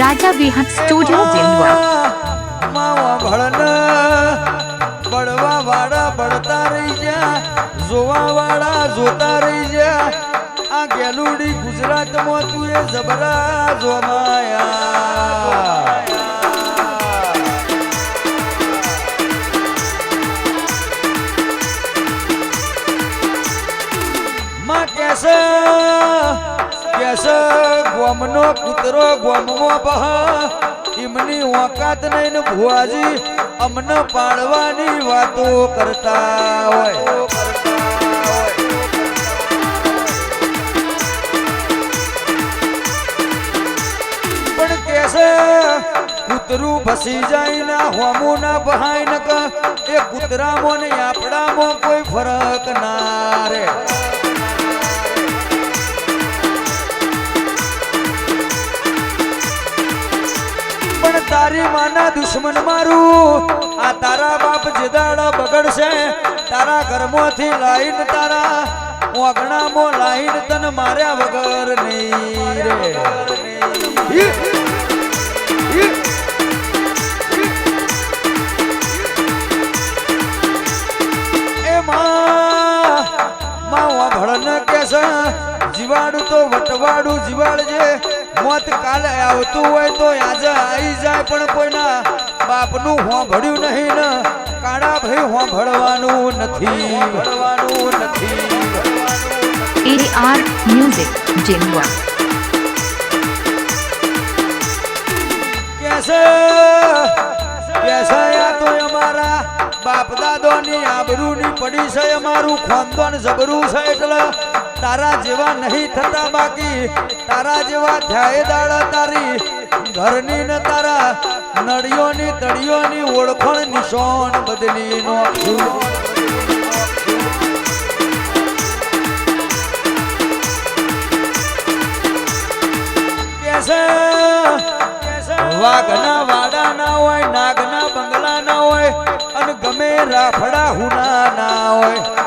Raja Behat studio. માવા ભળન બળવા વાળા બળતા રહી ગયા જોવા વાળા જોતા રહી ગયા આ ગેલુડી ગુજરાતમાં તું એ જબરા જોમાયા માં કેસ કેસે ગોમનો કૂતરો ગોમમાં બહા એમની ઓકાત નહીં ને ભુવાજી અમને પાડવાની વાતો કરતા હોય. પણ કેસે, કૂતરું ભસી જાય ના હોમો ના બહાય ન એ કૂતરામાં ને આપણામાં કોઈ ફરક ના રે તારી માના દુશ્મન મારું. આ તારા બાપ જીદાડા બગડશે. તારા ઘરમાંથી લાઈન તારા. ઓગણામાં લાઈન તન માર્યા વગર નહીં રે. જીવાડું તો વટવાડું જીવાડજે. મોત કાલે આવતું હોય તો આજે આવી જાય પણ કોઈના બાપનું હોંભળ્યું નહીં ને. કાળા ભાઈ હોંભળવાનું નથી. હોંભળવાનું નથી એઆર મ્યુઝિક જેમવા કેસે કેસે આ તો અમારા બાપ દાદોની આબરૂની પડી છે અમારું ખાનદાન જબરું છે એટલે તારા જેવા નહીં થતા બાકી. તારા જેવા ધ્યાય દાડા તારી. ઘરની ને તારા. નળીઓની તળીઓની ઓળખણ નિશાન બદલી નો વાઘના વાડા ના હોય, નાગના બંગલા ના હોય, અને ગમે રાફડા હુના ના હોય.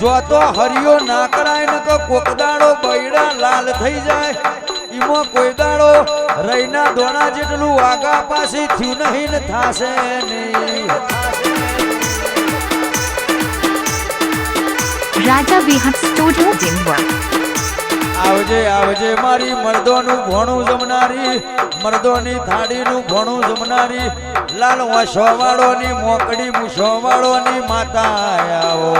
જો તો હરિયો ના કરાય કે કોકદાડો બૈડા લાલ થઈ જાય ઈમો કોઈ દાડો રઈના દોણા જેટલું આગા પાછી થયું નહીં ને થાશે નહીં રાજા Behat સ્ટુડિયો Dindwa. આવજે આવજે મારી મર્દોનું ભોણું જમનારી, મર્દોની થાળીનું ભોણું જમનારી લાલ વાસોવાળોની મોકડી મૂસોવાળોની માતા આવો.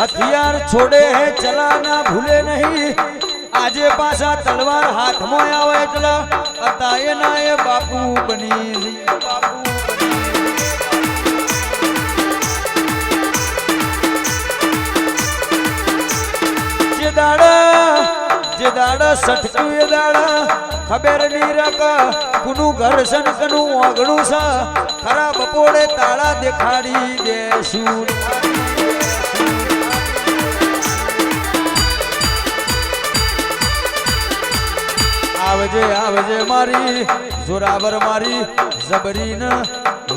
હથિયાર છોડે હે, ચલાના ભૂલે નહીં. આજે પાછા તલવાર હાથમાં આવે એટલે અતાએ એના એ બાપુ બની જે દાડા દાડા સટક્યું એ દાડા, ખબર નહીં રક કુનું ઘર છે ને ઓગણું બપોરે તાળા દેખાડી દેશું. આવજે આવજે મારી જોરાવર મારી જબરીન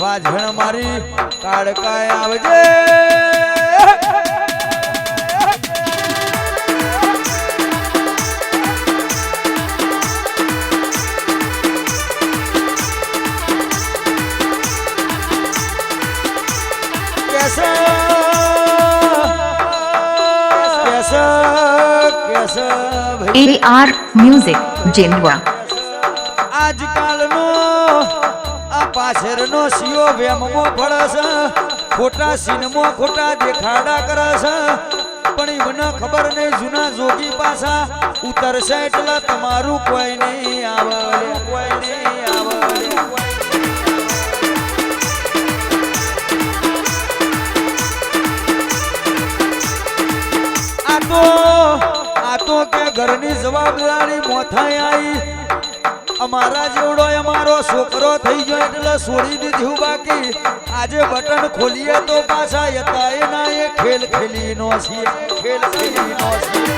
વાજણ મારી કાળકાય આવજે भाई AR મ્યુઝિક Dindwa. આજકાલનો આ પાછળનો સિયો વેમમો પડે છે ખોટા સીનમાં ખોટા દેખાડા કરે છે પણ એમને ખબર નહીં જૂના જોગી પાછા ઉતરશે એટલે તમારું કોઈ નહીં આવે, કોઈ નહીં આવે આ તો કે ઘરની જવાબદારી મોથાઈ આવી અમારા જેવડો અમારો છોકરો થઈ ગયો એટલે છોડી દીધું બાકી. આજે બટન ખોલીએ તો પાછા હતા એના એ ખેલ ખેલી નો છીએ. ખેલ ખેલી નો છીએ.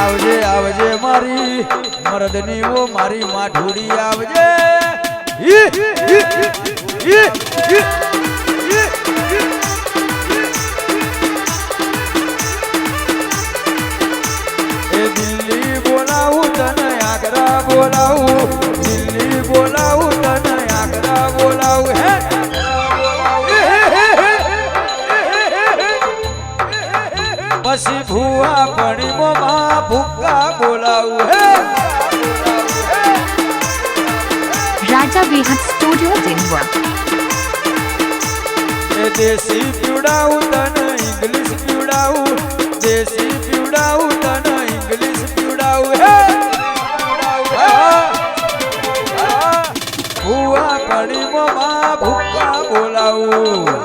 આવજે આવજે મારી મરદની ઓ મારી માઠુડી આવજે. બોલાવું દિલ્હી બોલાવું તને આગ્રા બોલાવું હે પછી ભૂવા પડીમોમાં ભૂક્કા બોલાવું હે Raja Vihat Studio Jindwa. એ દેશી પીવડાવું તને ઇંગ્લિશ પીવડાવું દેશી પીવડાવું ભૂક્કા બોલાવું બોલાવું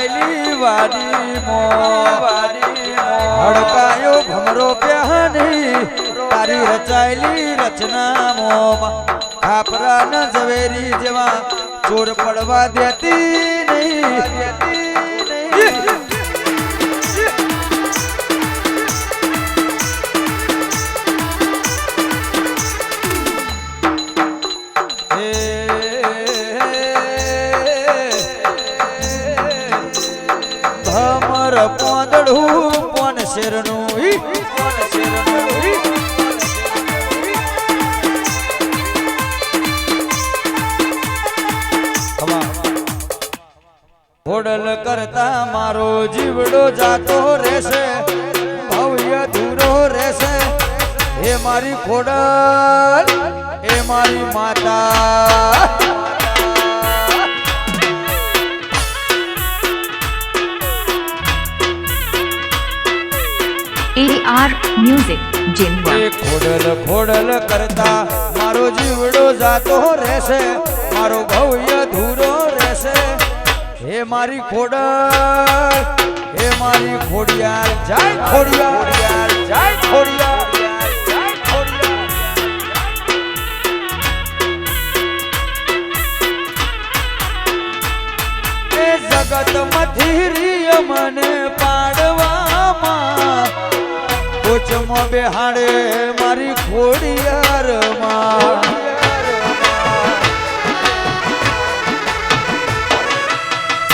તારી ખીલાયેલી મો. વાડી હડકાયો ભમરો પ્યાની તારી રચાયેલી રચના મો ખાપરા ન ઝવેરી જેવા ચોર પડવા દેતી નહીં. ખોડલ એ મારી માતા. AR મ્યુઝિક જેમ એ ખોડલ ખોડલ કરતા મારો જીવડો જાતો રહેશે મારો ભવ્ય ધૂરો રહેશે. હે મારી ખોડલ હે મારી ખોડિયાર જય ખોડિયાર જય ખોડિયાર. મથીરી મને પાડવામાં. કોચમાં બેહાડે મારી ખોડિયારમાં.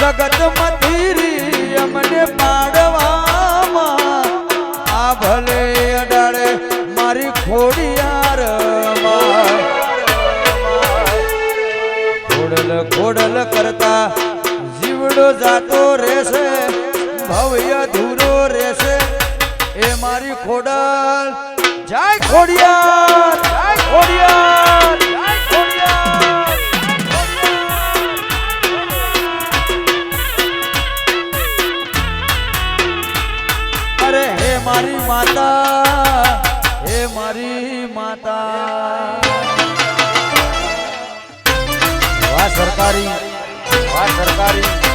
જગત મથીરી મને પાડવામાં. આ ભલે અડાડે મારી ખોડિયારમાં. ખોડલ ખોડલ કરતા જીવડો જાતો રહેશે, ભવ્ય ધૂરો રહેશે. એ મારી ખોડલ. જય ખોડિયા જય ખોડિયા અરે હે મારી માતા, હે મારી માતા. વાહ સરકારી વાહ સરકારી.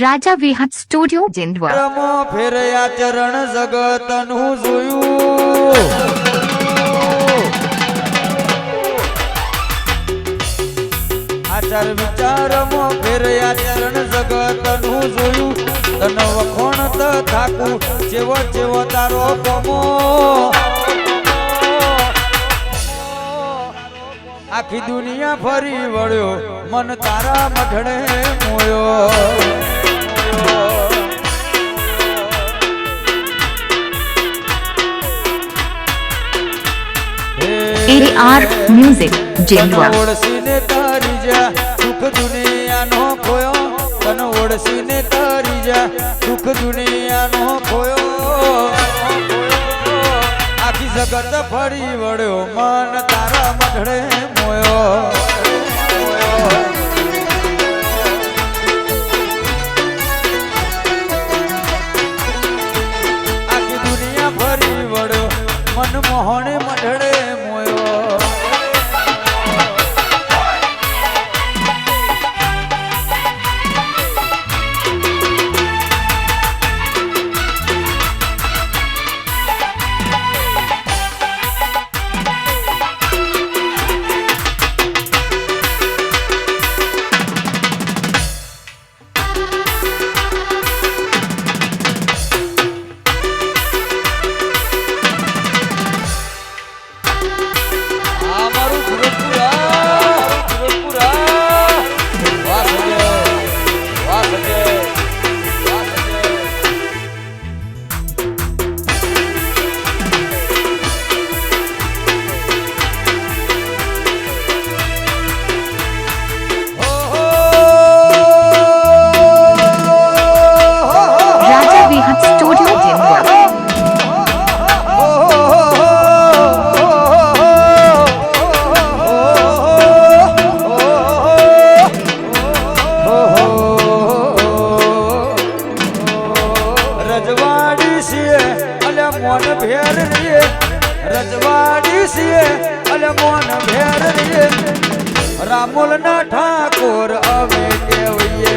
Raja વિહત સ્ટુડિયો Jindwa. રમો ફેરયા ચરણ જગતનું જોયું. આચાર વિચારમાં ફેરયા ચરણ જગતનું જોયું. તન વખોણ ત થાકું જેવો જેવો તારો પમો. આખી દુનિયા ફરી વળ્યો, મન તારા મઢડે મોયો. Music, Jindwa. તને ઓળસીને તારી જા સુખ દુનિયાનો ખોયો. તને ઓળસીને તારી જા સુખ દુનિયાનો ખોયો. આખી જગત ફરી વળ્યો મન તારા મઢડે મોયો. રામુલ ના ઠાકોર અમે કેવીએ?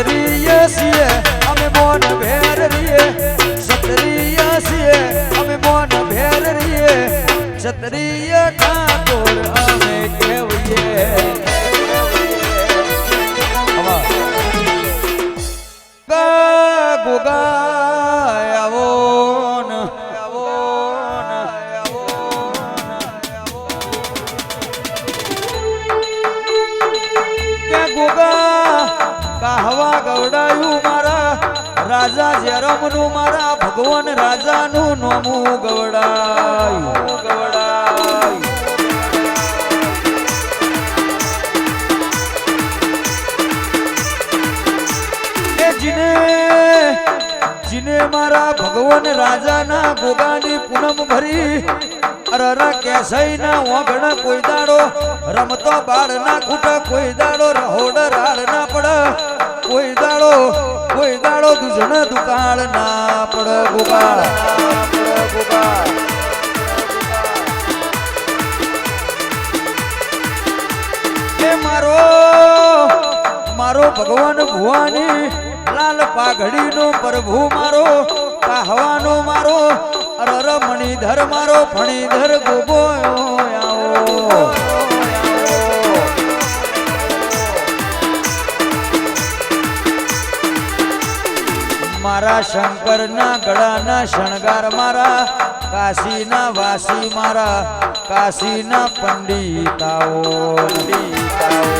ક્ષત્રિય છીએ અમે મોન ભેર રીએ ક્ષત્રિય છીએ અમે મોન ભેર રીએ ક્ષત્રિય ગવડાયું મારા રાજા જેરમનું મારા ભગવાન રાજાનું નોમું ગવડાયું. ગવડાયું જીને મારા ભગવાન રાજાના ગોગાની પૂનમ ભરી, અરરા કેસઈ ના ઓગણ કોઈ દાડો, રમતો બાળ ના ખૂટ કોઈ દાડો રહોડ ના દાડો કોઈ ગાળો દુજણ દુકાળ ના પડ એ મારો મારો ભગવાન ભુવાની લાલ પાઘડીનો પ્રભુ મારો, કાહવાનો મારો અરર મણિધર મારો, ફણીધર ગોગો આવો. મારા શંકરના ગળાના શણગાર મારા, કાશીના વાસી મારા, કાશીના પંડિતાઓ. પંડિતાઓ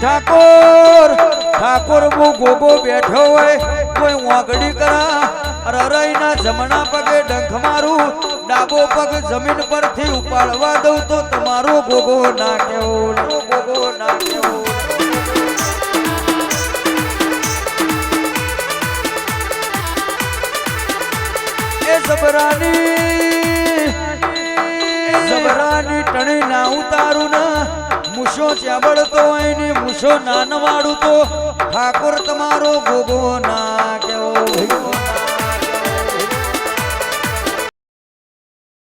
ઠાકોર ઠાકોર હું ગોગો બેઠો હોય, કોઈ વાંકડી કરા રરાઈના જમણા પગે ડંખ મારું, ડાબો પગ જમીન પરથી ઉપાડવા દઉં તો તમારો ગોગો ના કેવો ગોગો ના ના ઉતારું ના, મૂછો ચાબડતો હોય ને મૂછો ના નવાડું તો ઠાકોર તમારો ગોગો ના કેવો